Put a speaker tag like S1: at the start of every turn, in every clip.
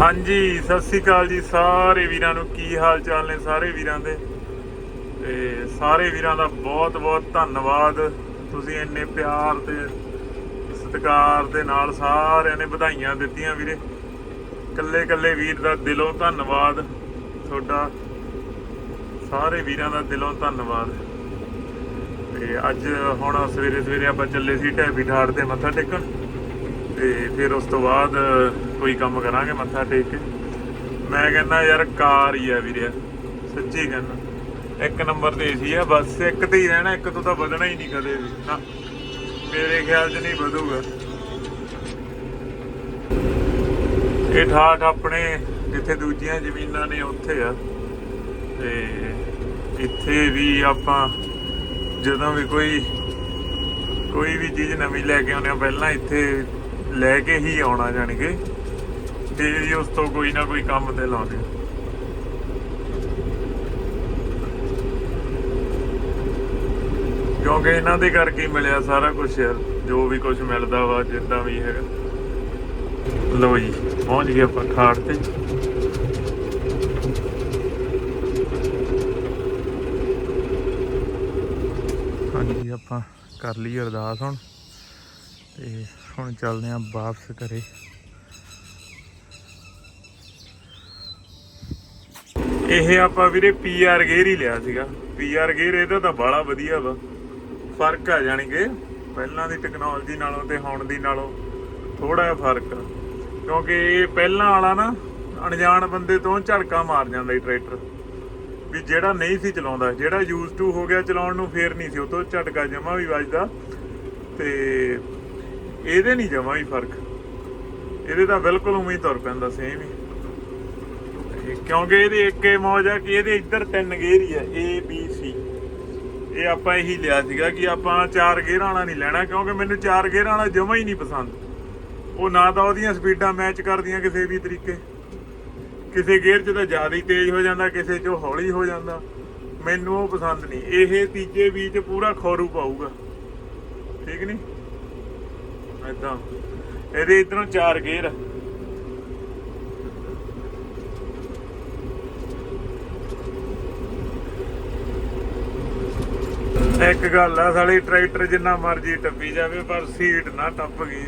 S1: ਹਾਂਜੀ, ਸਤਿ ਸ੍ਰੀ ਅਕਾਲ ਜੀ ਸਾਰੇ ਵੀਰਾਂ ਨੂੰ। ਕੀ ਹਾਲ ਚਾਲ ਨੇ ਸਾਰੇ ਵੀਰਾਂ ਦੇ? ਤੇ ਸਾਰੇ ਵੀਰਾਂ ਦਾ ਬਹੁਤ ਬਹੁਤ ਧੰਨਵਾਦ। ਤੁਸੀਂ ਇੰਨੇ ਪਿਆਰ ਤੇ ਸਤਿਕਾਰ ਦੇ ਨਾਲ ਸਾਰਿਆਂ ਨੇ ਵਧਾਈਆਂ ਦਿੱਤੀਆਂ ਵੀਰੇ। ਕੱਲੇ ਕੱਲੇ ਵੀਰ ਦਾ ਦਿਲੋਂ ਧੰਨਵਾਦ। ਤੁਹਾਡਾ ਸਾਰੇ ਵੀਰਾਂ ਦਾ ਦਿਲੋਂ ਧੰਨਵਾਦ। ਤੇ ਅੱਜ ਹੁਣ ਸਵੇਰੇ ਸਵੇਰੇ ਆਪਾਂ ਚੱਲੇ ਸੀ ਢੈਬੀ ਠਾੜ ਤੇ ਮੱਥਾ ਟੇਕਣ। ਤੇ ਫਿਰ ਉਸ ਤੋਂ ਬਾਅਦ ਕੋਈ ਕੰਮ ਕਰਾਂਗੇ ਮੱਥਾ ਟੇਕ ਕੇ। ਮੈਂ ਕਹਿੰਦਾ, ਯਾਰ, ਕਾਰ ਹੀ ਆ ਵੀਰੇ, ਸੱਚੀ ਕਹਿੰਦਾ। ਇੱਕ ਨੰਬਰ ਤੇ ਏਸੀ ਆ, ਬਸ ਇੱਕ ਤੇ ਹੀ ਰਹਿਣਾ, ਇੱਕ ਤੋਂ ਤਾਂ ਵਧਣਾ ਹੀ ਨਹੀਂ ਕਦੇ ਵੀ। ਨਾ, ਮੇਰੇ ਖਿਆਲ 'ਚ ਨਹੀਂ ਵਧੂਗਾ। ਇਹ ਠਾਠ ਆਪਣੇ, ਜਿੱਥੇ ਦੂਜੀਆਂ ਜ਼ਮੀਨਾਂ ਨੇ, ਉੱਥੇ ਆ। ਤੇ ਇੱਥੇ ਵੀ ਆਪਾਂ, ਜਦੋਂ ਵੀ ਕੋਈ ਕੋਈ ਵੀ ਚੀਜ਼ ਨਵੀਂ ਲੈ ਕੇ ਆਉਂਦੇ ਆ ਪਹਿਲਾਂ ਇੱਥੇ ਲੈ ਕੇ ਹੀ ਆਉਣਾ ਜਾਣਗੇ ਤੇ ਜੀ ਉਸ ਤੋਂ ਕੋਈ ਨਾ ਕੋਈ ਕੰਮ ਤੇ ਲਾਉਣੇ ਕਿਉਂਕਿ ਇਹਨਾਂ ਦੇ ਕਰਕੇ ਮਿਲਿਆ ਸਾਰਾ ਕੁਝ ਯਾਰ, ਜੋ ਵੀ ਕੁਝ ਮਿਲਦਾ ਵਾ, ਜਿੱਦਾਂ ਵੀ ਹੈਗਾ। ਲੋ ਜੀ, ਪਹੁੰਚ ਗਏ ਆਪਾਂ ਖਾੜ ਤੇ। ਹਾਂਜੀ, ਆਪਾਂ ਕਰ ਲਈ ਅਰਦਾਸ ਹੁਣ। ਤੇ ਹੁਣ ਚੱਲਦੇ ਆਂ ਵਾਪਸ ਘਰੇ। ਇਹ ਆਪਾਂ ਵੀਰੇ ਪੀਆਰ ਗੇਅਰ ਹੀ ਲਿਆ ਸੀਗਾ। ਪੀਆਰ ਗੇਅਰ ਇਹਦਾ ਤਾਂ ਬੜਾ ਵਧੀਆ ਵਾ। ਫ਼ਰਕ ਆ ਜਾਣੀ ਕਿ ਪਹਿਲਾਂ ਦੀ ਟੈਕਨੋਲੋਜੀ ਨਾਲੋਂ ਤੇ ਹੁਣ ਦੀ ਨਾਲੋਂ ਥੋੜਾ ਜਿਹਾ ਫ਼ਰਕ ਆ। ਕਿਉਂਕਿ ਇਹ ਪਹਿਲਾਂ ਵਾਲਾ ਨਾ, ਅਣਜਾਣ ਬੰਦੇ ਤੋਂ ਝੜਕਾ ਮਾਰ ਜਾਂਦਾ ਸੀ ਟਰੈਕਟਰ ਵੀ ਜਿਹੜਾ ਨਹੀਂ ਸੀ ਚਲਾਉਂਦਾ, ਜਿਹੜਾ ਯੂਜ਼ ਟੂ ਹੋ ਗਿਆ ਚਲਾਉਣ ਨੂੰ, ਫੇਰ ਨਹੀਂ ਸੀ। ਉਹ ਤੋਂ ਝਟਕਾ ਜਮਾ ਵੀ ਵੱਜਦਾ। ਤੇ ਇਹਦੇ ਨਹੀਂ ਜਮਾ ਵੀ ਫ਼ਰਕ। ਇਹਦੇ ਤਾਂ ਬਿਲਕੁਲ ਉਵੇਂ ਹੀ ਤੁਰ ਪੈਂਦਾ ਸੇਮ ਹੀ। ਕਿਉਂਕਿ ਇਹਦੀ ਇੱਕ ਇਹ ਮੌਜ ਆ ਕਿ ਇਹਦੇ ਇੱਧਰ ਤਿੰਨ ਗੇਅਰ ਹੀ ਆ, A, B, C ਇਹ ਆਪਾਂ ਇਹੀ ਲਿਆ ਸੀਗਾ ਕਿ ਆਪਾਂ ਚਾਰ ਗੇਅਰਾਂ ਵਾਲਾ ਨਹੀਂ ਲੈਣਾ, ਕਿਉਂਕਿ ਮੈਨੂੰ ਚਾਰ ਗੇਅਰਾਂ ਵਾਲਾ ਜਮਾ ਹੀ ਨਹੀਂ ਪਸੰਦ। ਉਹ ਨਾ ਤਾਂ ਉਹਦੀਆਂ ਸਪੀਡਾਂ ਮੈਚ ਕਰਦੀਆਂ ਕਿਸੇ ਵੀ ਤਰੀਕੇ। ਕਿਸੇ ਗੇਅਰ 'ਚ ਤਾਂ ਜ਼ਿਆਦਾ ਹੀ ਤੇਜ਼ ਹੋ ਜਾਂਦਾ, ਕਿਸੇ 'ਚ ਹੌਲੀ ਹੋ ਜਾਂਦਾ। ਮੈਨੂੰ ਉਹ ਪਸੰਦ ਨਹੀਂ। ਇਹ ਤੀਜੇ ਵੀ ਪੂਰਾ ਖੋਰੂ ਪਾਊਗਾ। ਠੀਕ ਨਹੀਂ? ਐਦਾਂ ਇਹਦੇ ਇਧਰੋਂ ਚਾਰ ਗੇਅਰ। ਇੱਕ ਗੱਲ ਆ, ਸਾਲੀ ਟਰੈਕਟਰ ਜਿੰਨਾ ਮਰਜ਼ੀ ਟੱਪੀ ਜਾਵੇ, ਪਰ ਸੀਟ ਨਾ ਟੱਪ ਗਈ।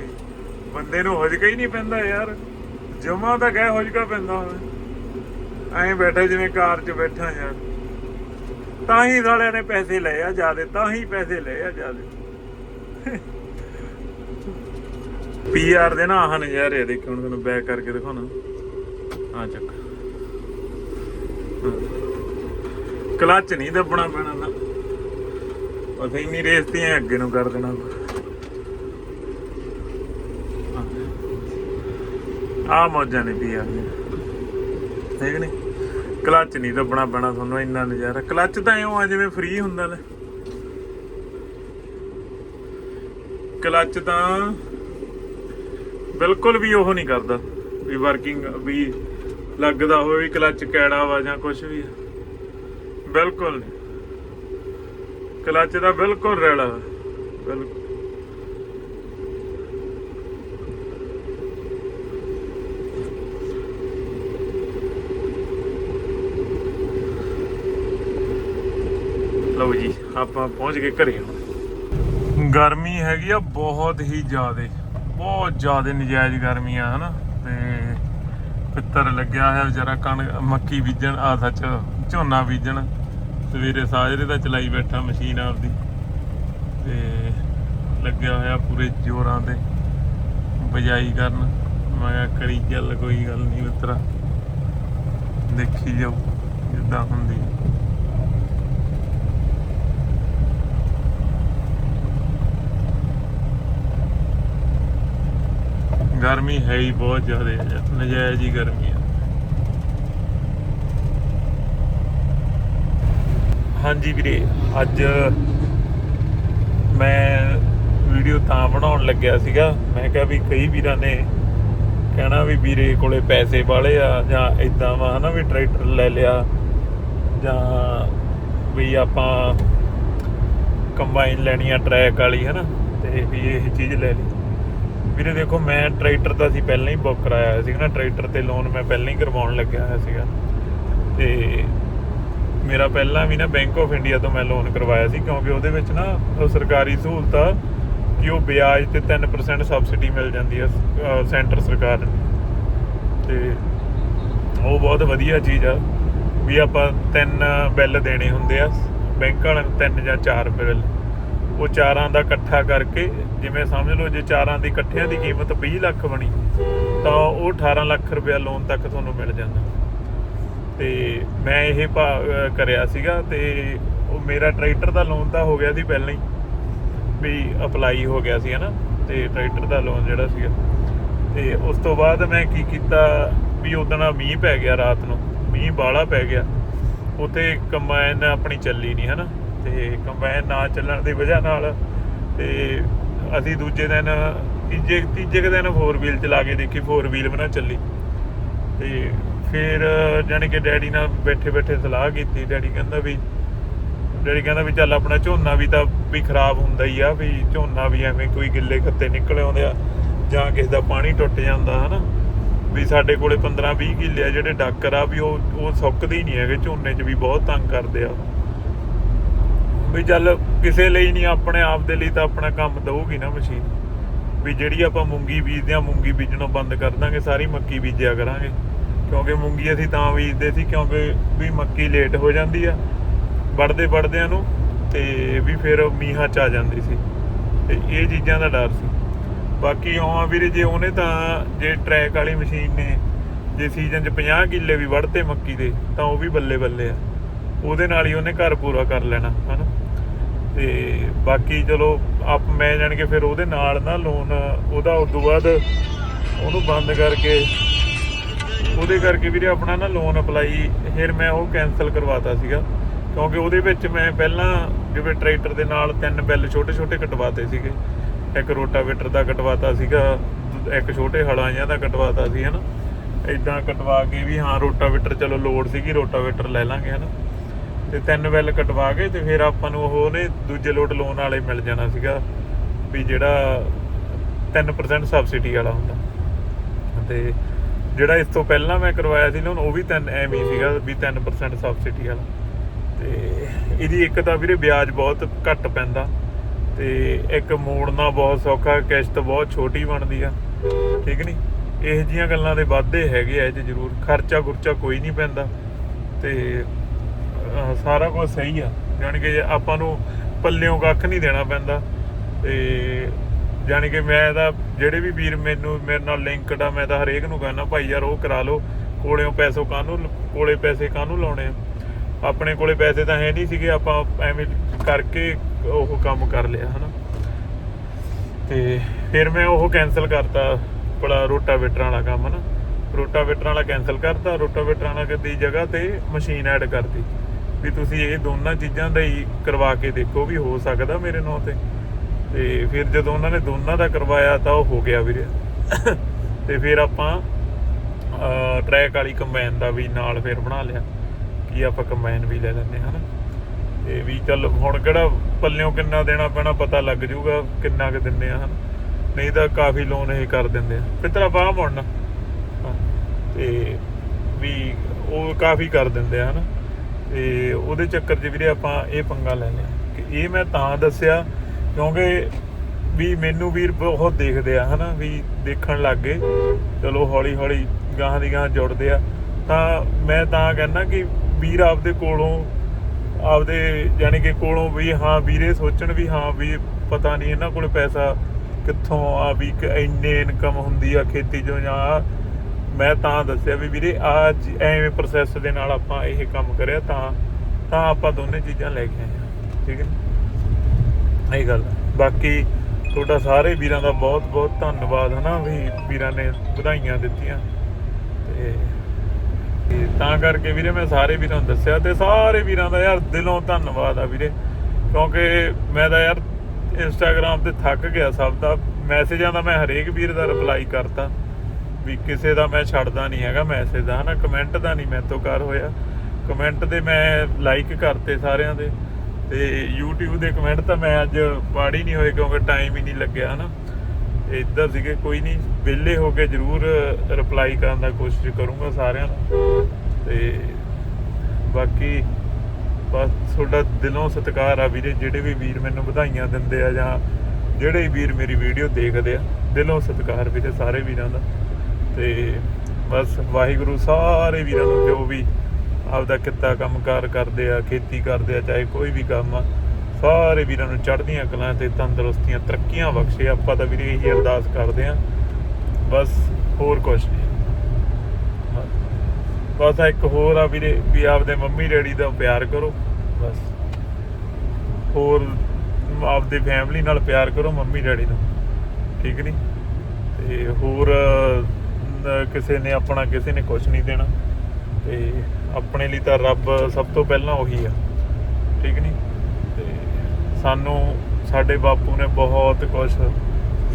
S1: ਬੰਦੇ ਨੂੰ ਹੁਜਕਾ ਹੀ ਨਹੀਂ ਪੈਂਦਾ ਯਾਰ। ਜਮਾ ਤਾਂ ਕਹਿ ਹੁਜਕਾ ਪੈਂਦਾ ਹੋਵੇ। ਐਂ ਬੈਠਾ ਜਿਵੇਂ ਕਾਰ 'ਚ ਬੈਠਾ ਯਾਰ। ਤਾਂ ਹੀ ਸਾਲਿਆਂ ਨੇ ਪੈਸੇ ਲਏ ਆ ਜਿਆਦੇ, ਤਾਂ ਹੀ ਪੈਸੇ ਲਏ ਆ ਜਿਆਦੇ। ਪੀਆਰ ਦੇ ਨਾ ਆਹ ਨਜ਼ਾਰੇ ਆ, ਦੇਖੋ ਹੁਣ ਤੁਹਾਨੂੰ ਬੈਕ ਕਰਕੇ ਦਿਖਾਉਣਾ। ਆ ਚੱਕ। ਕਲੱਚ ਨਹੀਂ ਦੱਬਣਾ ਪੈਣਾ ਨਾ ਬਸ ਇੰਨੀ ਰੇਸ ਤੇ ਅੱਗੇ ਨੂੰ ਕਰ ਦੇਣਾ। ਆ ਮੌਜਾਂ ਨੇ ਪੀਆਰ ਦੀਆਂ। ਠੀਕ ਨਹੀਂ ਕਲੱਚ ਨਹੀਂ ਦੱਬਣਾ ਪੈਣਾ ਤੁਹਾਨੂੰ ਇੰਨਾ ਨਜ਼ਾਰਾ। ਕਲੱਚ ਤਾਂ ਐਂ ਆ ਜਿਵੇਂ ਫ੍ਰੀ ਹੁੰਦਾ ਲੈ। ਕਲੱਚ ਤਾਂ ਬਿਲਕੁਲ ਵੀ ਉਹ ਨਹੀਂ ਕਰਦਾ। ਵੀ ਵਰਕਿੰਗ ਵੀ ਲੱਗਦਾ ਹੋਵੇ ਵੀ ਕਲੱਚ ਕੈੜਾ ਵਾ ਜਾਂ ਕੁਝ ਵੀ ਬਿਲਕੁਲ ਨਹੀਂ। ਕਲੱਚ ਦਾ ਬਿਲਕੁਲ ਰੈਲਾ ਵਾ। ਬਿਲਕੁਲ। ਲਓ ਜੀ, ਆਪਾਂ ਪਹੁੰਚ ਗਏ ਘਰੇ ਗਰਮੀ ਹੈਗੀ ਆ ਬਹੁਤ ਹੀ ਜ਼ਿਆਦੇ। ਬਹੁਤ ਜ਼ਿਆਦਾ ਨਜਾਇਜ਼ ਗਰਮੀ ਆ ਹਨਾ? ਤੇ ਪਿੱਤਰ ਲੱਗਿਆ ਹੋਇਆ ਵਿਚਾਰਾ ਕਣ ਮੱਕੀ ਬੀਜਣ ਆ ਸੱਚ ਝੋਨਾ ਬੀਜਣ। ਸਵੇਰੇ ਸਾਜਰੇ ਦਾ ਚਲਾਈ ਬੈਠਾ ਮਸ਼ੀਨ ਆਪਦੀ। ਤੇ ਲੱਗਿਆ ਹੋਇਆ ਪੂਰੇ ਜ਼ੋਰਾਂ ਤੇ ਬਜਾਈ ਕਰਨ। ਮੈਂ ਕਿਹਾ ਕਰੀ ਚੱਲ ਕੋਈ ਗੱਲ ਨਹੀਂ ਮਿੱਤਰਾ। ਦੇਖੀ ਜਾਓ, ਜਿੱਦਾਂ ਹੁੰਦੀ। ਗਰਮੀ ਹੈ ਹੀ ਬਹੁਤ ਜ਼ਿਆਦਾ ਹੈ, ਨਜਾਇਜ਼ ਹੀ ਗਰਮੀ ਹੈ। ਹਾਂਜੀ ਵੀਰੇ, ਅੱਜ ਮੈਂ ਵੀਡੀਓ ਤਾਂ ਬਣਾਉਣ ਲੱਗਿਆ ਸੀਗਾ। ਮੈਂ ਕਿਹਾ ਵੀ ਕਈ ਵੀਰਾਂ ਨੇ ਕਹਿਣਾ ਵੀ ਵੀਰੇ ਕੋਲੇ ਪੈਸੇ ਵਾਲੇ ਆ, ਜਾਂ ਇਦਾਂ ਵਾ ਹਨਾ ਵੀ ਟਰੈਕਟਰ ਲੈ ਲਿਆ, ਜਾਂ ਵੀ ਆਪਾਂ ਕੰਬਾਈਨ ਲੈਣੀ ਆ ਟਰੈਕ ਵਾਲੀ ਹਨਾ, ਤੇ ਵੀ ਇਹ ਚੀਜ਼ ਲੈ ਲਈ। ਵੀਰੇ ਦੇਖੋ, ਮੈਂ ਟਰੈਕਟਰ ਦਾ ਸੀ, ਪਹਿਲਾਂ ਹੀ ਬੁੱਕ ਕਰਾਇਆ ਹੋਇਆ ਸੀਗਾ ਨਾ ਟਰੈਕਟਰ ਤੇ ਲੋਨ ਮੈਂ ਪਹਿਲਾਂ ਹੀ ਕਰਵਾਉਣ ਲੱਗਿਆ ਹੋਇਆ ਸੀਗਾ। ਤੇ ਮੇਰਾ ਪਹਿਲਾਂ ਵੀ ਨਾ ਬੈਂਕ ਆਫ ਇੰਡੀਆ ਤੋਂ ਮੈਂ ਲੋਨ ਕਰਵਾਇਆ ਸੀ, ਕਿਉਂਕਿ ਉਹਦੇ ਵਿੱਚ ਨਾ ਸਰਕਾਰੀ ਸਹੂਲਤ ਆ ਕਿ ਉਹ ਵਿਆਜ ਤੇ 3% ਸਬਸਿਡੀ ਮਿਲ ਜਾਂਦੀ ਹੈ ਸੈਂਟਰ ਸਰਕਾਰ ਨੂੰ। ਤੇ ਉਹ ਬਹੁਤ ਵਧੀਆ ਚੀਜ਼ ਆ, ਵੀ ਆਪਾਂ ਤਿੰਨ ਬਿੱਲ ਦੇਣੇ ਹੁੰਦੇ ਆ, ਬੈਂਕ ਵਾਲਿਆਂ ਨੂੰ ਤਿੰਨ ਜਾਂ ਚਾਰ ਬਿੱਲ। ਉਹ ਚਾਰਾਂ ਦਾ ਇਕੱਠਾ ਕਰਕੇ, ਜਿਵੇਂ ਸਮਝ ਲਓ ਜੇ ਚਾਰਾਂ ਦੀ ਇਕੱਠਿਆਂ ਦੀ ਕੀਮਤ 20 ਲੱਖ ਬਣੀ, ਤਾਂ ਉਹ 18 ਲੱਖ ਰੁਪਇਆ ਲੋਨ ਤੱਕ ਤੁਹਾਨੂੰ ਮਿਲ ਜਾਂਦਾ। ਤੇ ਮੈਂ ਇਹ ਭਾ- ਕਰਿਆ ਸੀਗਾ ਤੇ ਉਹ ਮੇਰਾ ਟਰੈਕਟਰ ਦਾ ਲੋਨ ਤਾਂ ਹੋ ਗਿਆ ਸੀ ਪਹਿਲਾਂ ਹੀ, ਵੀ ਅਪਲਾਈ ਹੋ ਗਿਆ ਸੀ, ਹਨਾ? ਤੇ ਟਰੈਕਟਰ ਦਾ ਲੋਨ ਜਿਹੜਾ ਸੀਗਾ। ਤੇ ਉਸ ਤੋਂ ਬਾਅਦ ਮੈਂ ਕੀ ਕੀਤਾ ਵੀ ਉਦੋਂ ਮੀਂਹ ਪੈ ਗਿਆ ਰਾਤ ਨੂੰ, ਮੀਂਹ ਬਾਲਾ ਪੈ ਗਿਆ। ਉੱਥੇ ਕੰਬਾਈਨ ਆਪਣੀ ਚੱਲੀ ਨਹੀਂ ਹਨਾ? ਤੇ ਕੰਬਾਈਨ ਨਾ ਚੱਲਣ ਦੀ ਵਜ੍ਹਾ ਨਾਲ ਤੇ ਅਸੀਂ ਦੂਜੇ ਦਿਨ, ਤੀਜੇ ਤੀਜੇ ਕੁ ਦਿਨ 4 ਵੀਲ ਚਲਾ ਕੇ ਦੇਖੀ 4 ਵੀਲ ਵੀ ਨਾ ਚੱਲੀ। ਤੇ ਫਿਰ ਜਾਣੀ ਕਿ ਡੈਡੀ ਨਾਲ ਬੈਠੇ ਬੈਠੇ ਸਲਾਹ ਕੀਤੀ, ਡੈਡੀ ਕਹਿੰਦਾ ਵੀ, ਡੈਡੀ ਕਹਿੰਦਾ ਵੀ ਚੱਲ ਆਪਣਾ ਝੋਨਾ ਵੀ ਤਾਂ ਵੀ ਖਰਾਬ ਹੁੰਦਾ ਹੀ ਆ, ਵੀ ਝੋਨਾ ਵੀ ਐਵੇਂ ਕੋਈ ਗਿੱਲੇ ਖੱਤੇ ਨਿਕਲ ਆਉਂਦੇ ਆ, ਜਾਂ ਕਿਸੇ ਦਾ ਪਾਣੀ ਟੁੱਟ ਜਾਂਦਾ, ਹਨਾ। ਵੀ ਸਾਡੇ ਕੋਲੇ 15 20 ਕਿੱਲੇ ਆ ਜਿਹੜੇ ਡਾਕਰ ਆ, ਵੀ ਉਹ ਉਹ ਸੁੱਕਦੇ ਹੀ ਨਹੀਂ ਹੈਗੇ, ਝੋਨੇ 'ਚ ਵੀ ਬਹੁਤ ਤੰਗ ਕਰਦੇ ਆ। ਵੀ ਚੱਲ ਕਿਸੇ ਲਈ ਨਹੀਂ, ਆਪਣੇ ਆਪ ਦੇ ਲਈ ਤਾਂ ਆਪਣਾ ਕੰਮ ਦਊਗੀ ਨਾ ਮਸ਼ੀਨ। ਵੀ ਜਿਹੜੀ ਆਪਾਂ ਮੂੰਗੀ ਬੀਜਦੇ ਆ ਮੂੰਗੀ ਬੀਜਣੋਂ ਬੰਦ ਕਰ ਦਾਂਗੇ, ਸਾਰੀ ਮੱਕੀ ਬੀਜਿਆ ਕਰਾਂਗੇ। ਕਿਉਂਕਿ ਮੂੰਗੀ ਅਸੀਂ ਤਾਂ ਬੀਜਦੇ ਸੀ, ਕਿਉਂਕਿ ਵੀ ਮੱਕੀ ਲੇਟ ਹੋ ਜਾਂਦੀ ਆ ਵੜਦੇ ਵੜਦਿਆਂ ਨੂੰ, ਤੇ ਵੀ ਫਿਰ ਮੀਂਹਾਂ ਚ ਆ ਜਾਂਦੀ ਸੀ। ਤੇ ਇਹ ਚੀਜ਼ਾਂ ਦਾ ਡਰ ਸੀ। ਬਾਕੀ ਹਾਂ ਵੀਰੇ ਜੇ ਉਹਨੇ ਤਾਂ, ਜੇ ਟਰੈਕ ਵਾਲੀ ਮਸ਼ੀਨ ਨੇ, ਜੇ ਸੀਜ਼ਨ 'ਚ 50 ਕਿੱਲੇ ਵੀ ਵੜਤੇ ਮੱਕੀ ਦੇ, ਤਾਂ ਉਹ ਵੀ ਬੱਲੇ ਬੱਲੇ ਆ। ਉਹਦੇ ਨਾਲ ਹੀ ਉਹਨੇ ਘਰ ਪੂਰਾ ਕਰ ਲੈਣਾ, ਹਨਾ? ਤੇ ਬਾਕੀ ਚਲੋ ਆਪ ਮੈਂ ਜਾਣ ਕੇ ਫਿਰ ਉਹਦੇ ਨਾਲ ਨਾ ਲੋਨ ਉਹਦਾ ਉਸ ਤੋਂ ਬਾਅਦ ਉਹਨੂੰ ਬੰਦ ਕਰਕੇ, ਉਹਦੇ ਕਰਕੇ ਵੀਰੇ ਆਪਣਾ ਨਾ ਲੋਨ ਅਪਲਾਈ ਫਿਰ ਮੈਂ ਉਹ ਕੈਨਸਲ ਕਰਵਾਤਾ ਸੀਗਾ। ਕਿਉਂਕਿ ਉਹਦੇ ਵਿੱਚ ਮੈਂ ਪਹਿਲਾਂ ਜਿਵੇਂ ਟਰੈਕਟਰ ਦੇ ਨਾਲ ਤਿੰਨ ਬਿੱਲ ਛੋਟੇ ਛੋਟੇ ਕਟਵਾਤੇ ਸੀਗੇ। ਇੱਕ ਰੋਟਾਵੇਟਰ ਦਾ ਕਟਵਾਤਾ ਸੀਗਾ, ਇੱਕ ਛੋਟੇ ਹਲਾਂ ਜਿਹਾ ਦਾ ਕਟਵਾਤਾ ਸੀ, ਹਨਾ। ਇਦਾਂ ਕਟਵਾ ਕੇ ਵੀ ਹਾਂ ਰੋਟਾਵੇਟਰ ਚਲੋ ਲੋਡ ਸੀਗੀ ਰੋਟਾਵੇਟਰ ਲੈ ਲਾਂਗੇ, ਹਨਾ। ਤੇ ਤਿੰਨ ਬਿੱਲ ਕਟਵਾ ਕੇ ਤੇ ਫਿਰ ਆਪਾਂ ਨੂੰ ਉਹ ਨੇ ਦੂਜੇ ਲੋਟ ਲੋਨ ਵਾਲੇ ਮਿਲ ਜਾਣਾ ਸੀਗਾ ਵੀ ਜਿਹੜਾ 3% ਸਬਸਿਡੀ ਵਾਲਾ ਹੁੰਦਾ। ਤੇ ਜਿਹੜਾ ਇਸ ਤੋਂ ਪਹਿਲਾਂ ਮੈਂ ਕਰਵਾਇਆ ਸੀ ਲੋਨ ਉਹ ਵੀ ਤਿੰਨ ਐਵੇਂ ਹੀ ਸੀਗਾ ਵੀ 3% ਸਬਸਿਡੀ ਵਾਲਾ। ਤੇ ਇਹਦੀ ਇੱਕ ਤਾਂ ਵੀਰੇ ਵਿਆਜ ਬਹੁਤ ਘੱਟ ਪੈਂਦਾ ਤੇ ਇੱਕ ਮੋੜਨਾ ਬਹੁਤ ਸੌਖਾ, ਕਿਸ਼ਤ ਬਹੁਤ ਛੋਟੀ ਬਣਦੀ ਆ, ਠੀਕ ਨਹੀਂ ਇਹ ਜੀਆਂ ਗੱਲਾਂ ਦੇ ਵਾਧੇ ਹੈਗੇ ਆ ਇਹ 'ਚ ਜ਼ਰੂਰ, ਖਰਚਾ ਖੁਰਚਾ ਕੋਈ ਨਹੀਂ ਪੈਂਦਾ। ਤੇ ਅਹ, ਸਾਰਾ ਕੁਝ ਸਹੀ ਆ। ਜਾਣੀ ਕਿ ਜੇ ਆਪਾਂ ਨੂੰ ਪੱਲਿਓਂ ਕੱਖ ਨਹੀਂ ਦੇਣਾ ਪੈਂਦਾ। ਤੇ ਜਾਣੀ ਕਿ ਮੈਂ ਤਾਂ ਜਿਹੜੇ ਵੀ ਵੀਰ ਮੈਨੂੰ ਮੇਰੇ ਨਾਲ ਲਿੰਕਡ ਆ ਮੈਂ ਤਾਂ ਹਰੇਕ ਨੂੰ ਕਹਿੰਦਾ ਭਾਈ ਯਾਰ ਉਹ ਕਰਾ ਲਓ। ਕੋਲਿਓਂ ਪੈਸੋ ਕਾਹਨੂੰ ਕੋਲੇ ਪੈਸੇ ਕਾਹਨੂੰ ਲਾਉਣੇ ਆ? ਆਪਣੇ ਕੋਲੇ ਪੈਸੇ ਤਾਂ ਹੈ ਨਹੀਂ ਸੀਗੇ ਆਪਾਂ ਐਵੇਂ ਕਰਕੇ ਉਹ ਕੰਮ ਕਰ ਲਿਆ ਹਨਾ। ਤੇ ਫਿਰ ਮੈਂ ਉਹ ਕੈਨਸਲ ਕਰਤਾ ਬੜਾ ਰੋਟਾਵੇਟਰਾਂ ਵਾਲਾ ਕੰਮ ਨਾ ਰੋਟਾਵੇਟਰਾਂ ਵਾਲਾ ਕੈਨਸਲ ਕਰਤਾ ਰੋਟਾਵੇਟਰਾਂ ਵਾਲਾ ਦੀ ਜਗ੍ਹਾ ਤੇ ਮਸ਼ੀਨ ਐਡ ਕਰਤੀ। ਵੀ ਤੁਸੀਂ ਇਹ ਦੋਨਾਂ ਚੀਜ਼ਾਂ ਦਾ ਹੀ ਕਰਵਾ ਕੇ ਦੇਖੋ ਵੀ ਹੋ ਸਕਦਾ ਮੇਰੇ ਨਾਂ ਤੇ। ਤੇ ਫਿਰ ਜਦੋਂ ਉਹਨਾਂ ਨੇ ਦੋਨਾਂ ਦਾ ਕਰਵਾਇਆ ਤਾਂ ਉਹ ਹੋ ਗਿਆ ਵੀਰੇ। ਤੇ ਫਿਰ ਆਪਾਂ ਟਰੈਕ ਵਾਲੀ ਕੰਬਾਈਨ ਦਾ ਵੀ ਨਾਲ ਫਿਰ ਬਣਾ ਲਿਆ ਕੀ ਆਪਾਂ ਕੰਬਾਈਨ ਵੀ ਲੈ ਲੈਂਦੇ ਹਾਂ ਹਨਾ ਤੇ ਵੀ ਚੱਲ ਹੁਣ ਕਿਹੜਾ ਪੱਲਿਓਂ ਕਿੰਨਾ ਦੇਣਾ ਪੈਣਾ ਪਤਾ ਲੱਗ ਜਾਊਗਾ ਕਿੰਨਾ ਕੁ ਦਿੰਦੇ ਆ ਹਨ। ਨਹੀਂ ਤਾਂ ਕਾਫੀ ਲੋਨ ਇਹ ਕਰ ਦਿੰਦੇ ਆ। ਫਿਰ ਤੇਰਾ ਬਾਹ ਮੁੜਨਾ। ਤੇ ਵੀ ਉਹ ਕਾਫੀ ਕਰ ਦਿੰਦੇ ਆ ਹਨਾ। ਤੇ ਉਹਦੇ ਚੱਕਰ 'ਚ ਵੀਰੇ ਆਪਾਂ ਇਹ ਪੰਗਾ ਲੈ ਲਿਆ ਕਿ ਇਹ ਮੈਂ ਤਾਂ ਦੱਸਿਆ ਕਿਉਂਕਿ ਵੀ ਮੈਨੂੰ ਵੀਰ ਬਹੁਤ ਦੇਖਦੇ ਆ, ਹਨਾ, ਵੀ ਦੇਖਣ ਲੱਗ ਗਏ। ਚਲੋ ਹੌਲੀ ਹੌਲੀ ਗਾਹਾਂ ਦੀ ਗਾਹਾਂ ਜੁੜਦੇ ਆ। ਤਾਂ ਮੈਂ ਤਾਂ ਕਹਿੰਦਾ ਕਿ ਵੀਰ ਆਪਦੇ ਕੋਲੋਂ ਆਪਦੇ ਯਾਨੀ ਕਿ ਕੋਲੋਂ ਵੀ ਹਾਂ, ਵੀਰੇ ਸੋਚਣ ਵੀ ਹਾਂ, ਵੀ ਪਤਾ ਨਹੀਂ ਇਹਨਾਂ ਕੋਲ ਪੈਸਾ ਕਿੱਥੋਂ ਆ, ਵੀ ਇੰਨੇ ਇਨਕਮ ਹੁੰਦੀ ਆ ਖੇਤੀ ਚੋਂ ਜਾਂ ਮੈਂ ਤਾਂ ਦੱਸਿਆ ਵੀ ਵੀਰੇ ਆ ਐਵੇਂ ਪ੍ਰੋਸੈਸ ਦੇ ਨਾਲ ਆਪਾਂ ਇਹ ਕੰਮ ਕਰਿਆ ਤਾਂ ਤਾਂ ਆਪਾਂ ਦੋਨੇ ਚੀਜ਼ਾਂ ਲੈ ਕੇ ਆਏ ਹਾਂ, ਠੀਕ ਹੈ ਇਹ ਗੱਲ ਬਾਕੀ ਤੁਹਾਡਾ ਸਾਰੇ ਵੀਰਾਂ ਦਾ ਬਹੁਤ ਬਹੁਤ ਧੰਨਵਾਦ, ਹਨਾ, ਵੀ ਵੀਰਾਂ ਨੇ ਵਧਾਈਆਂ ਦਿੱਤੀਆਂ। ਤੇ ਤਾਂ ਕਰਕੇ ਵੀਰੇ, ਮੈਂ ਸਾਰੇ ਵੀਰਾਂ ਨੂੰ ਦੱਸਿਆ ਤੇ ਸਾਰੇ ਵੀਰਾਂ ਦਾ ਯਾਰ ਦਿਲੋਂ ਧੰਨਵਾਦ ਆ ਵੀਰੇ। ਕਿਉਂਕਿ ਮੈਂ ਤਾਂ ਯਾਰ ਇੰਸਟਾਗ੍ਰam ਤੇ ਥੱਕ ਗਿਆ ਸਭ ਦਾ। ਮੈਸੇਜਾਂ ਦਾ ਮੈਂ ਹਰੇਕ ਵੀਰ ਦਾ ਰਿਪਲਾਈ ਕਰਤਾ। ਵੀ ਕਿਸੇ ਦਾ ਮੈਂ ਛੱਡਦਾ ਨਹੀਂ ਹੈਗਾ ਮੈਸੇਜ ਦਾ, ਹਨਾ? ਕਮੈਂਟ ਦਾ ਨਹੀਂ ਮੈਂ ਤੋਂ ਕਰ ਹੋਇਆ। ਕਮੈਂਟ ਦੇ ਮੈਂ ਲਾਈਕ ਕਰਤੇ ਸਾਰਿਆਂ ਦੇ। ਤੇ YouTube ਦੇ ਕਮੈਂਟ ਤਾਂ ਮੈਂ ਅੱਜ ਪਾੜ ਹੀ ਨਹੀਂ ਹੋਏ ਕਿਉਂਕਿ ਟਾਈਮ ਹੀ ਨਹੀਂ ਲੱਗਿਆ, ਹਨਾ? ਇੱਧਰ ਸੀਗੇ, ਕੋਈ ਨਹੀਂ, ਵਿਹਲੇ ਹੋ ਕੇ ਜਰੂਰ ਰਿਪਲਾਈ ਕਰਨ ਦਾ ਕੋਸ਼ਿਸ਼ ਕਰੂੰਗਾ ਸਾਰਿਆਂ ਨੂੰ। ਤੇ ਬਾਕੀ ਬਸ ਤੁਹਾਡਾ ਦਿਲੋਂ ਸਤਿਕਾਰ ਆ ਵੀਰੇ, ਜਿਹੜੇ ਵੀ ਵੀਰ ਮੈਨੂੰ ਵਧਾਈਆਂ ਦਿੰਦੇ ਆ ਜਾਂ ਜਿਹੜੇ ਵੀਰ ਮੇਰੀ ਵੀਡੀਓ ਦੇਖਦੇ ਆ, ਦਿਲੋਂ ਸਤਿਕਾਰ ਵੀਰੇ ਸਾਰੇ ਵੀਰਾਂ ਦਾ। ਤੇ ਬਸ ਵਾਹਿਗੁਰੂ ਸਾਰੇ ਵੀਰਾਂ ਨੂੰ ਜੋ ਵੀ ਆਪਦਾ ਕਿੱਤਾ ਕੰਮਕਾਰ ਕਰਦੇ ਆ, ਖੇਤੀ ਕਰਦੇ ਆ, ਚਾਹੇ ਕੋਈ ਵੀ ਕੰਮ ਆ, ਸਾਰੇ ਵੀਰਾਂ ਨੂੰ ਚੜ੍ਹਦੀਆਂ ਕਲਾਂ ਤੇ ਤੰਦਰੁਸਤੀਆਂ ਤਰੱਕੀਆਂ ਬਖਸ਼ੇ। ਆਪਾਂ ਤਾਂ ਵੀਰੇ ਇਹੀ ਅਰਦਾਸ ਕਰਦੇ ਆ। ਬਸ ਹੋਰ ਕੁਝ ਨਹੀਂ। ਬਸ। ਇੱਕ ਹੋਰ ਆ ਵੀਰੇ ਵੀ ਆਪਦੇ ਮੰਮੀ ਡੈਡੀ ਦਾ ਪਿਆਰ ਕਰੋ। ਬਸ। ਹੋਰ ਆਪਦੇ ਫੈਮਿਲੀ ਨਾਲ ਪਿਆਰ ਕਰੋ ਮੰਮੀ ਡੈਡੀ ਨੂੰ ਠੀਕ ਨਹੀਂ ਤੇ ਹੋਰ ਕਿਸੇ ਨੇ ਆਪਣਾ ਕਿਸੇ ਨੇ ਕੁਝ ਨਹੀਂ ਦੇਣਾ। ਤੇ ਆਪਣੇ ਲਈ ਤਾਂ ਰੱਬ ਸਭ ਤੋਂ ਪਹਿਲਾਂ ਉਹੀ ਆ। ਠੀਕ ਨਹੀਂ ਤੇ ਸਾਨੂੰ, ਸਾਡੇ ਬਾਪੂ ਨੇ ਬਹੁਤ ਕੁਝ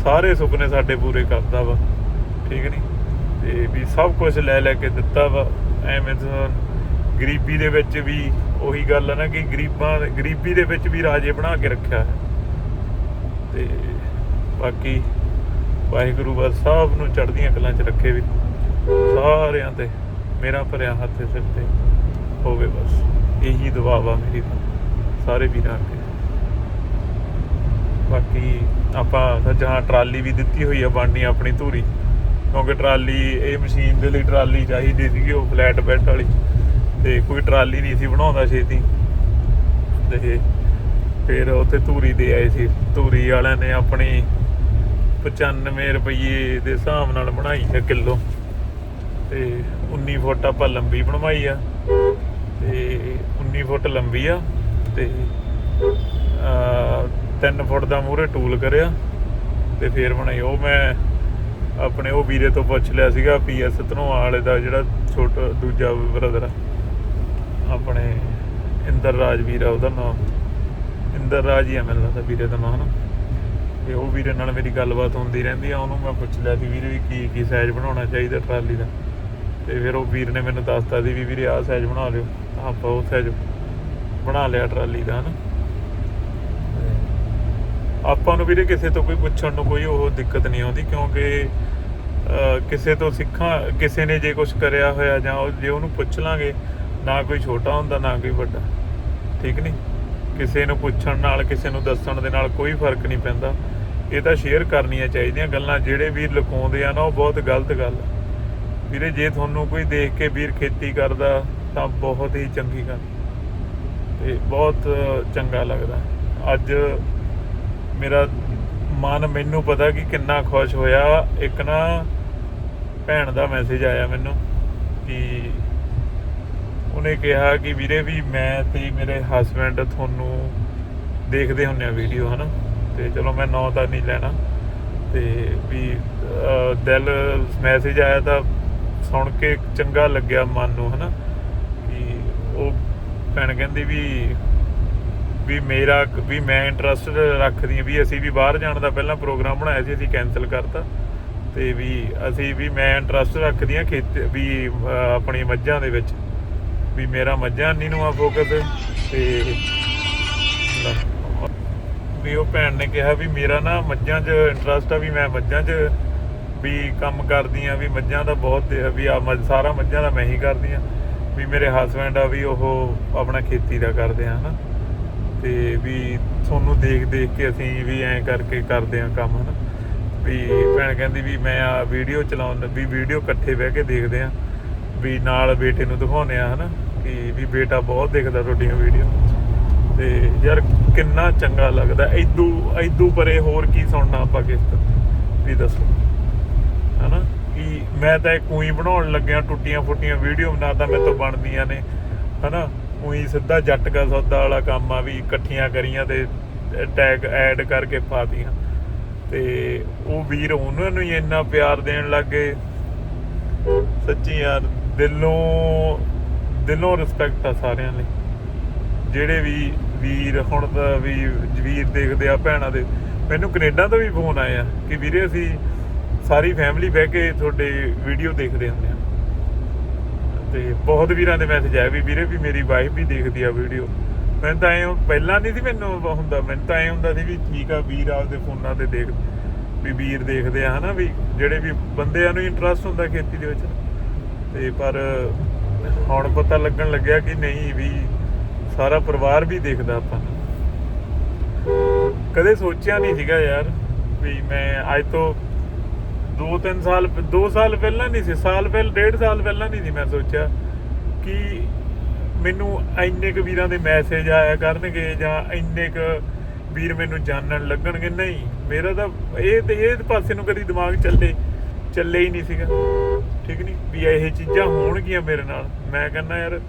S1: ਸਾਰੇ ਸੁਪਨੇ ਸਾਡੇ ਪੂਰੇ ਕਰਦਾ ਵਾ। ਠੀਕ ਨਹੀਂ ਤੇ ਵੀ ਸਭ ਕੁਝ ਲੈ ਲੈ ਕੇ ਦਿੱਤਾ ਵਾ। ਐਵੇਂ ਤਾਂ ਗਰੀਬੀ ਦੇ ਵਿੱਚ ਵੀ ਉਹੀ ਗੱਲ ਹੈ ਨਾ ਕਿ ਗਰੀਬਾਂ ਗਰੀਬੀ ਦੇ ਵਿੱਚ ਵੀ ਰਾਜੇ ਬਣਾ ਕੇ ਰੱਖਿਆ ਹੈ। ਤੇ ਬਾਕੀ ਵਾਹਿਗੁਰੂ ਬਸ ਸਭ ਨੂੰ ਚੜ੍ਹਦੀਆਂ ਕਲਾਂ 'ਚ ਰੱਖੇ ਵੀ। ਸਾਰਿਆਂ ਤੇ ਮੇਰਾ ਭਰਿਆ ਹੱਥ ਸਿਰ ਤੇ। ਹੋਵੇ ਬਸ, ਇਹੀ ਦੁਆ ਵਾ ਮੇਰੀ ਤਾਂ, ਸਾਰੇ ਵੀਰਾਂ ਅੱਗੇ। ਬਾਕੀ ਆਪਾਂ ਜਹਾਂ ਟਰਾਲੀ ਵੀ ਦਿੱਤੀ ਹੋਈ ਆ, ਬਣਨੀ ਆਪਣੀ ਧੂਰੀ। ਕਿਉਂਕਿ ਟਰਾਲੀ, ਇਹ ਮਸ਼ੀਨ ਦੇ ਲਈ ਟਰਾਲੀ ਚਾਹੀਦੀ ਸੀਗੀ, ਉਹ ਫਲੈਟ ਬੈੱਡ ਵਾਲੀ। ਤੇ ਕੋਈ ਟਰਾਲੀ ਨਹੀਂ ਸੀ ਬਣਾਉਂਦਾ ਛੇਤੀ। ਤੇ ਫਿਰ ਉੱਥੇ ਧੂਰੀ ਦੇ ਆਏ ਸੀ। ਧੂਰੀ ਵਾਲਿਆਂ ਨੇ ਆਪਣੀ 95 ਰੁਪਏ ਦੇ ਹਿਸਾਬ ਨਾਲ ਬਣਾਈ ਹੈ ਕਿਲੋ। ਤੇ 19 ਫੁੱਟ ਆਪਾਂ ਲੰਬੀ ਬਣਵਾਈ ਆ। ਤੇ 19 ਫੁੱਟ ਲੰਬੀ ਆ। ਤੇ 3 ਫੁੱਟ ਦਾ ਮੂਹਰੇ ਟੂਲ ਕਰਿਆ। ਤੇ ਫੇਰ ਬਣਾਈ। ਉਹ ਮੈਂ ਆਪਣੇ ਉਹ ਵੀਰੇ ਤੋਂ ਪੁੱਛ ਲਿਆ ਸੀਗਾ ਪੀਐਸ ਧਨੋਆ ਵਾਲੇ ਦਾ ਜਿਹੜਾ ਛੋਟਾ, ਦੂਜਾ ਬ੍ਰਦਰ ਆਪਣੇ ਇੰਦਰ ਰਾਜ ਵੀਰ ਆ, ਉਹਦਾ ਨਾਮ ਇੰਦਰ ਰਾਜ ਹੀ ਆ, ਮੈਨੂੰ ਲੱਗਦਾ ਵੀਰੇ ਦਾ ਨਾਮ ਹਨਾ? ਤੇ ਉਹ ਵੀਰੇ ਨਾਲ ਮੇਰੀ ਗੱਲਬਾਤ ਹੁੰਦੀ ਰਹਿੰਦੀ ਆ ਉਹਨੂੰ ਮੈਂ ਪੁੱਛ ਲਿਆ ਸੀ ਵੀਰੇ ਵੀ ਕੀ ਕੀ ਸਾਈਜ਼ ਬਣਾਉਣਾ ਚਾਹੀਦਾ ਟਰਾਲੀ ਦਾ। ਤੇ ਫਿਰ ਉਹ ਵੀਰ ਨੇ ਮੈਨੂੰ ਦੱਸਤਾ ਸੀ ਵੀ ਵੀਰੇ ਆਹ ਸਾਈਜ਼ ਬਣਾ ਲਿਓ ਆਪਾਂ ਉਹ ਸਾਈਜ਼ ਬਣਾ ਲਿਆ ਟਰਾਲੀ ਦਾ ਹਨਾ? ਆਪਾਂ ਨੂੰ ਵੀਰੇ ਕਿਸੇ ਤੋਂ ਕੋਈ ਪੁੱਛਣ ਨੂੰ ਕੋਈ ਉਹ ਦਿੱਕਤ ਨਹੀਂ ਆਉਂਦੀ ਕਿਉਂਕਿ ਅਹ, ਕਿਸੇ ਤੋਂ ਸਿੱਖਾਂ ਕਿਸੇ ਨੇ ਜੇ ਕੁਝ ਕਰਿਆ ਹੋਇਆ ਜਾਂ ਉਹ ਜੇ ਉਹਨੂੰ ਪੁੱਛ ਲਾਂਗੇ ਨਾ ਕੋਈ ਛੋਟਾ ਹੁੰਦਾ ਨਾ ਕੋਈ ਵੱਡਾ। ਠੀਕ ਨਹੀਂ ਕਿਸੇ ਨੂੰ ਪੁੱਛਣ ਨਾਲ, ਕਿਸੇ ਨੂੰ ਦੱਸਣ ਦੇ ਨਾਲ ਕੋਈ ਫ਼ਰਕ ਨਹੀਂ ਪੈਂਦਾ। ਇਹ ਤਾਂ ਸ਼ੇਅਰ ਕਰਨੀਆਂ ਚਾਹੀਦੀਆਂ ਗੱਲਾਂ, ਜਿਹੜੇ ਵੀਰ ਲੁਕਾਉਂਦੇ ਆ ਨਾ, ਉਹ ਬਹੁਤ ਗਲਤ ਗੱਲ ਆ। ਵੀਰੇ, ਜੇ ਤੁਹਾਨੂੰ ਕੋਈ ਦੇਖ ਕੇ ਵੀਰ ਖੇਤੀ ਕਰਦਾ, ਤਾਂ ਬਹੁਤ ਹੀ ਚੰਗੀ ਗੱਲ। ਤੇ ਬਹੁਤ ਚੰਗਾ ਲੱਗਦਾ। ਅੱਜ ਮੇਰਾ ਮਨ ਮੈਨੂੰ ਪਤਾ ਕਿ ਕਿੰਨਾ ਖੁਸ਼ ਹੋਇਆ। ਇੱਕ ਨਾ ਭੈਣ ਦਾ ਮੈਸੇਜ ਆਇਆ ਮੈਨੂੰ ਕਿ ਉਹਨੇ ਕਿਹਾ ਕਿ ਵੀਰੇ ਵੀ ਮੈਂ ਤੇ ਮੇਰੇ ਹਸਬੰਡ ਤੁਹਾਨੂੰ ਦੇਖਦੇ ਹੁੰਨੇ ਆ ਵੀਡੀਓ ਹਨਾ? ਤੇ ਚਲੋ ਮੈਂ ਨੌ ਤਾਂ ਨਹੀਂ ਲੈਣਾ। ਤੇ ਵੀ ਦਿਲ ਮੈਸੇਜ ਆਇਆ ਤਾਂ ਸੁਣ ਕੇ ਚੰਗਾ ਲੱਗਿਆ ਮਨ ਨੂੰ ਹਨਾ? ਕਿ ਉਹ ਭੈਣ ਕਹਿੰਦੀ ਵੀ ਵੀ ਮੇਰਾ ਵੀ ਮੈਂ ਇੰਟਰਸਟ ਰੱਖਦੀ ਹਾਂ ਵੀ ਅਸੀਂ ਵੀ ਬਾਹਰ ਜਾਣ ਦਾ ਪਹਿਲਾਂ ਪ੍ਰੋਗਰਾਮ ਬਣਾਇਆ ਸੀ ਅਸੀਂ ਕੈਨਸਲ ਕਰਤਾ। ਤੇ ਵੀ ਅਸੀਂ ਵੀ ਮੈਂ ਇੰਟਰਸਟ ਰੱਖਦੀ ਹਾਂ ਖੇਤ ਵੀ ਅਹ, ਆਪਣੀ ਮੱਝਾਂ ਦੇ ਵਿੱਚ। ਵੀ ਮੇਰਾ ਮੱਝਾਂ ਨਹੀਂ ਨੂੰ ਆ ਫੋਕਸ। ਤੇ ਵੀ ਉਹ ਭੈਣ ਨੇ ਕਿਹਾ ਵੀ ਮੇਰਾ ਨਾ ਮੱਝਾਂ 'ਚ ਇੰਟਰਸਟ ਆ ਵੀ ਮੈਂ ਮੱਝਾਂ 'ਚ ਵੀ ਕੰਮ ਕਰਦੀ ਆ ਵੀ ਮੱਝਾਂ ਦਾ ਬਹੁਤ ਵੀ ਆ ਸਾਰਾ ਮੱਝਾਂ ਦਾ ਮੈਂ ਹੀ ਕਰਦੀ ਆ ਵੀ ਮੇਰੇ ਹਸਬੰਡ ਆ ਵੀ ਉਹ ਆਪਣਾ ਖੇਤੀ ਦਾ ਕਰਦੇ ਆ, ਹਨਾ। ਤੇ ਵੀ ਤੁਹਾਨੂੰ ਦੇਖ ਦੇਖ ਕੇ ਅਸੀਂ ਵੀ ਐਂ ਕਰਕੇ ਕਰਦੇ ਆ ਕੰਮ, ਹਨਾ। ਵੀ ਭੈਣ ਕਹਿੰਦੀ ਵੀ ਮੈਂ ਆ ਵੀਡੀਓ ਚਲਾਉਣ, ਵੀ ਵੀਡੀਓ ਇਕੱਠੇ ਬਹਿ ਕੇ ਦੇਖਦੇ ਆ। ਵੀ ਨਾਲ ਬੇਟੇ ਨੂੰ ਦਿਖਾਉਂਦੇ ਆ, ਹਨਾ, ਕਿ ਵੀ ਬੇਟਾ ਬਹੁਤ ਦੇਖਦਾ ਤੁਹਾਡੀਆਂ ਵੀਡੀਓ। ਤੇ ਯਾਰ ਕਿੰਨਾ ਚੰਗਾ ਲੱਗਦਾ। ਐਦੂ ਐਦੂ ਪਰੇ ਹੋਰ ਕੀ ਸੁਣਨਾ ਆਪਾਂ ਕਿਸ ਵੀ ਦੱਸੋ। ਹਨਾ, ਕਿ ਮੈਂ ਤਾਂ ਇੱਕ ਬਣਾਉਣ ਲੱਗਿਆ, ਟੁੱਟੀਆਂ ਫੁੱਟੀਆਂ ਵੀਡੀਓ ਨਾ ਤਾਂ ਮੇਰੇ ਤੋਂ ਬਣਦੀਆਂ ਨੇ। ਹਨਾ, ਉਹੀ ਸਿੱਧਾ ਜੱਟ ਕਾ ਸੌਦਾ ਵਾਲਾ ਕੰਮ ਆ ਵੀ ਇਕੱਠੀਆਂ ਕਰੀਆਂ ਤੇ ਟੈਗ ਐਡ ਕਰਕੇ ਪਾਤੀਆਂ। ਤੇ ਉਹ ਵੀਰ ਉਹਨਾਂ ਨੂੰ ਹੀ ਇੰਨਾ ਪਿਆਰ ਦੇਣ ਲੱਗੇ ਸੱਚੀ ਯਾਰ ਦਿਲੋਂ ਦਿਲੋਂ ਰਿਸਪੈਕਟ ਆ ਸਾਰਿਆਂ ਲਈ। ਜਿਹੜੇ ਵੀ ਵੀਰ ਹੁਣ ਤਾਂ ਵੀ ਵੀਰ ਦੇਖਦੇ ਆ ਭੈਣਾਂ ਦੇ, ਮੈਨੂੰ ਕੈਨੇਡਾ ਤੋਂ ਵੀ ਫੋਨ ਆਏ ਆ ਕਿ ਵੀਰੇ ਅਸੀਂ ਸਾਰੀ ਫੈਮਿਲੀ ਬਹਿ ਕੇ ਤੁਹਾਡੇ ਵੀਡੀਓ ਦੇਖਦੇ ਹੁੰਦੇ ਆ। ਤੇ ਬਹੁਤ ਵੀਰਾਂ ਦੇ ਮੈਸੇਜ ਆਏ ਵੀ ਵੀਰੇ ਵੀ ਮੇਰੀ ਵਾਈਫ ਵੀ ਦੇਖਦੀ ਆ ਵੀਡੀਓ ਮੈਨੂੰ ਤਾਂ ਐ ਪਹਿਲਾਂ ਨਹੀਂ ਸੀ ਮੈਨੂੰ ਹੁੰਦਾ, ਮੈਨੂੰ ਤਾਂ ਐ ਹੁੰਦਾ ਸੀ ਵੀ ਠੀਕ ਆ, ਵੀਰ ਆਪਦੇ ਫੋਨਾਂ ਤੇ ਦੇਖ, ਵੀ ਵੀਰ ਦੇਖਦੇ ਆ ਹਨਾ ਵੀ ਜਿਹੜੇ ਵੀ ਬੰਦਿਆਂ ਨੂੰ ਇੰਟਰਸਟ ਹੁੰਦਾ ਖੇਤੀ ਦੇ ਵਿੱਚ। ਤੇ ਪਰ ਹੁਣ ਪਤਾ ਲੱਗਣ ਲੱਗਿਆ ਕਿ ਨਹੀਂ ਵੀ ਸਾਰਾ ਪਰਿਵਾਰ ਵੀ ਦੇਖਦਾ ਆਪਾਂ। ਕਦੇ ਸੋਚਿਆ ਨਹੀਂ ਸੀਗਾ ਯਾਰ ਵੀ ਮੈਂ ਅੱਜ ਤੋਂ 2-3 ਸਾਲ 2 ਸਾਲ ਪਹਿਲਾਂ ਨਹੀਂ ਸੀ, ਸਾਲ ਪਹਿਲ, ਡੇਢ ਸਾਲ ਪਹਿਲਾਂ ਨਹੀਂ ਸੀ ਮੈਂ ਸੋਚਿਆ ਕਿ ਮੈਨੂੰ ਇੰਨੇ ਕੁ ਵੀਰਾਂ ਦੇ ਮੈਸੇਜ ਆਇਆ ਕਰਨਗੇ ਜਾਂ ਇੰਨੇ ਕੁ ਵੀਰ ਮੈਨੂੰ ਜਾਣਨ ਲੱਗਣਗੇ। ਨਹੀਂ, ਮੇਰਾ ਤਾਂ ਇਹ ਤੇ ਇਹ ਪਾਸੇ ਨੂੰ ਕਦੀ ਦਿਮਾਗ ਚੱਲੇ। ਚੱਲੇ ਹੀ ਨਹੀਂ ਸੀਗਾ। ਠੀਕ ਨਹੀਂ ਵੀ ਇਹ ਚੀਜ਼ਾਂ ਹੋਣਗੀਆਂ ਮੇਰੇ ਨਾਲ। ਮੈਂ ਕਹਿੰਦਾ ਯਾਰ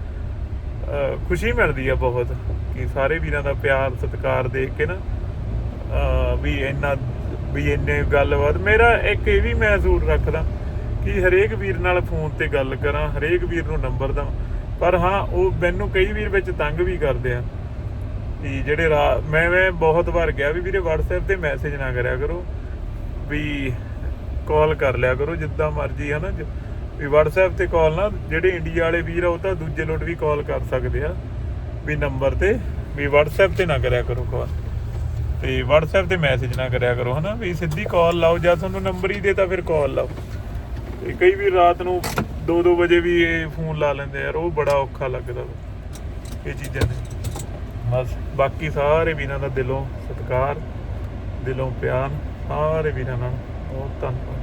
S1: ਖੁਸ਼ੀ ਮਿਲਦੀ ਆ ਬਹੁਤ ਕਿ ਸਾਰੇ ਵੀਰਾਂ ਦਾ ਪਿਆਰ, ਸਤਿਕਾਰ ਦੇਖ ਕੇ ਨਾ ਵੀ ਇੰਨਾ, ਵੀ ਇੰਨੇ ਗੱਲਬਾਤ। ਮੇਰਾ ਇੱਕ ਇਹ ਵੀ ਮੈਂ ਜ਼ਰੂਰ ਰੱਖਦਾ ਕਿ ਹਰੇਕ ਵੀਰ ਨਾਲ ਫੋਨ ਤੇ ਗੱਲ ਕਰਾਂ, ਹਰੇਕ ਵੀਰ ਨੂੰ ਨੰਬਰ ਦਾਂ ਪਰ ਹਾਂ, ਉਹ ਮੈਨੂੰ ਕਈ ਵੀਰ ਵਿੱਚ ਤੰਗ ਵੀ ਕਰਦੇ ਆ। ਕਿ ਜਿਹੜੇ ਰਾ- ਮੈਂ ਮੈਂ ਬਹੁਤ ਵਾਰ ਗਿਆ ਵੀ ਵੀਰੇ WhatsApp ਤੇ ਮੈਸੇਜ ਨਾ ਕਰਿਆ ਕਰੋ। ਵੀ ਕਾਲ ਕਰ ਲਿਆ ਕਰੋ, ਜਿੱਦਾਂ ਮਰਜ਼ੀ ਹੈ ਨਾ, ਜ- ਵੀ WhatsApp ਤੇ ਕਾਲ ਨਾ, ਜਿਹੜੇ ਇੰਡੀਆ ਵਾਲੇ ਵੀਰ ਆ, ਉਹ ਤਾਂ ਦੂਜੇ ਲੋਟ ਵੀ ਕਾਲ ਕਰ ਸਕਦੇ ਆ, ਵੀ ਨੰਬਰ ਤੇ, ਵੀ WhatsApp ਤੇ ਨਾ ਕਰਿਆ ਕਰੋ ਕਾਲ ਤੇ WhatsApp ਤੇ ਮੈਸੇਜ ਨਾ ਕਰਿਆ ਕਰੋ, ਹਨਾ, ਵੀ ਸਿੱਧੀ ਕਾਲ ਲਾਓ, ਜਾਂ ਤੁਹਾਨੂੰ ਨੰਬਰ ਹੀ ਦੇ ਤਾਂ ਫਿਰ ਕਾਲ ਲਾਓ। ਤੇ ਕਈ ਵੀ ਰਾਤ ਨੂੰ 2-2 ਵਜੇ ਵੀ ਇਹ ਫੋਨ ਲਾ ਲੈਂਦੇ ਯਾਰ, ਉਹ ਬੜਾ ਔਖਾ ਲੱਗਦਾ ਵਾ, ਇਹ ਚੀਜ਼ਾਂ ਨੇ ਬਸ, ਬਾਕੀ ਸਾਰੇ ਵੀਰਾਂ ਦਾ ਦਿਲੋਂ ਸਤਿਕਾਰ, ਦਿਲੋਂ ਪਿਆਰ, ਸਾਰੇ ਵੀਰਾਂ ਨਾਲ, ਬਹੁਤ ਧੰਨਵਾਦ।